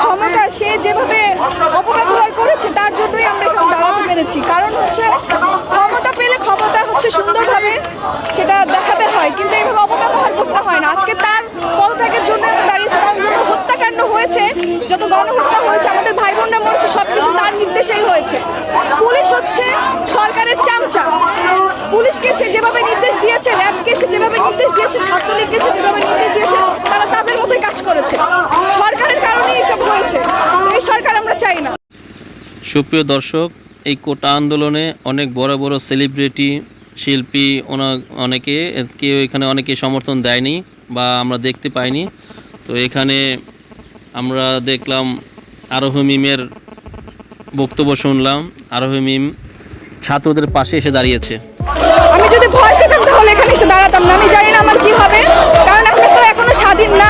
ক্ষমতা সে যেভাবে অপব্যবহার করেছে, তার জন্যই আমরা এখানে দাঁড়াতে পেরেছি। কারণ হচ্ছে, ক্ষমতা পেলে ক্ষমতা হচ্ছে সুন্দরভাবে সেটা দেখাতে হয়, কিন্তু এইভাবে অপব্যবহার করতে হয় না। আজকে তার পদত্যাগের জন্য আমরা দাঁড়িয়েছি যত হত্যাকাণ্ড হয়েছে, যত গণহত্যা হয়েছে, আমাদের ভাই বোনরা মরেছে সব কিছু তার নির্দেশেই হয়েছে। পুলিশ হচ্ছে সরকারের চামচা। পুলিশকে সে যেভাবে নির্দেশ দিয়েছে, র্যাবকে সে যেভাবে নির্দেশ দিয়েছে, ছাত্রলীগকে সে যেভাবে নির্দেশ দিয়েছে, তারা তাদের মতোই কাজ করেছে সরকারের কারণে এসব হয়েছে তো এই সরকার আমরা চাই না সুপ্রিয় দর্শক, এই কোটা আন্দোলনে অনেক বড় বড় সেলিব্রিটি শিল্পী অনেকে, কেউ এখানে অনেকে সমর্থন দেয়নি বা আমরা দেখতে পাইনি। তো এখানে আমরা দেখলাম আরোহ মিমের বক্তব্য শুনলাম। আরোহ মিম ছাত্রদের পাশে এসে দাঁড়িয়েছে। আমি যদি ভয় পেতাম তাহলে এখানে এসে দাঁড়াতাম না। আমি জানি না আমার কি হবে। কারণ আমরা তো এখনও স্বাধীন না।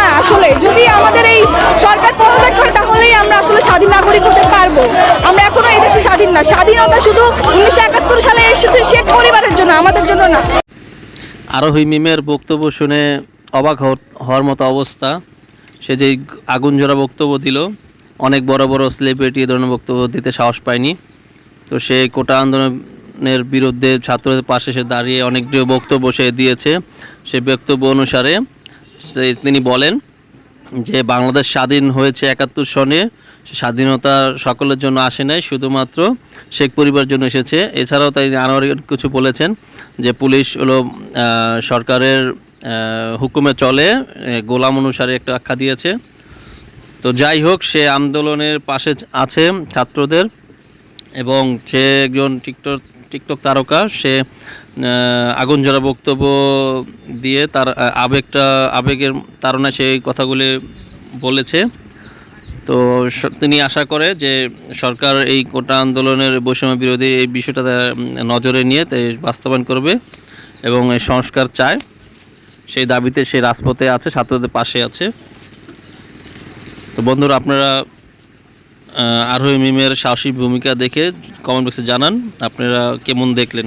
পারব আমরা এখনও এই দেশে স্বাধীন না। স্বাধীনতা শুধু উনিশশো একাত্তর সালে এসেছে শেখ পরিবারের জন্য, আমাদের জন্য না। আরোহী মিমের বক্তব্য শুনে অবাক হওয়ার- মতো অবস্থা। সে যে আগুন জোড়া বক্তব্য দিল, অনেক বড় বড় সেলিব্রিটি এ ধরনের বক্তব্য দিতে সাহস পায়নি। তো সে কোটা আন্দোলনের বিরুদ্ধে ছাত্রদের পাশে সে দাঁড়িয়ে অনেক বক্তব্য সে দিয়েছে, সে বক্তব্য অনুসারে তিনি বলেন যে বাংলাদেশ স্বাধীন হয়েছে একাত্তর সনে। স্বাধীনতা সকলের জন্য আসে নাই, শুধুমাত্র শেখ পরিবারের জন্য এসেছে। এছাড়াও তাই আরও কিছু বলেছেন যে পুলিশ হলো সরকারের হুকুমে চলে গোলাম অনুসারে একটা আখ্যা দিয়েছে। তো যাই হোক, সে আন্দোলনের পাশে আছে ছাত্রদের এবং সে একজন টিকটক টিকটক তারকা, সে আগুন ঝরা বক্তব্য দিয়ে তার আবেগটা, আবেগের তাড়নায় সেই কথাগুলি বলেছে। তো তিনি আশা করে যে সরকার এই কোটা আন্দোলনের বৈষম্য বিরোধী এই বিষয়টা নজরে নিয়ে বাস্তবায়ন করবে এবং এই সংস্কার চায়। সেই দাবিতে সে রাজপথে আছে, ছাত্রদের পাশে আছে। তো বন্ধুরা, আপনারা আরোহী মিমের সাহসী ভূমিকা দেখে কমেন্ট বক্সে জানান। আপনারা কেমন দেখলেন?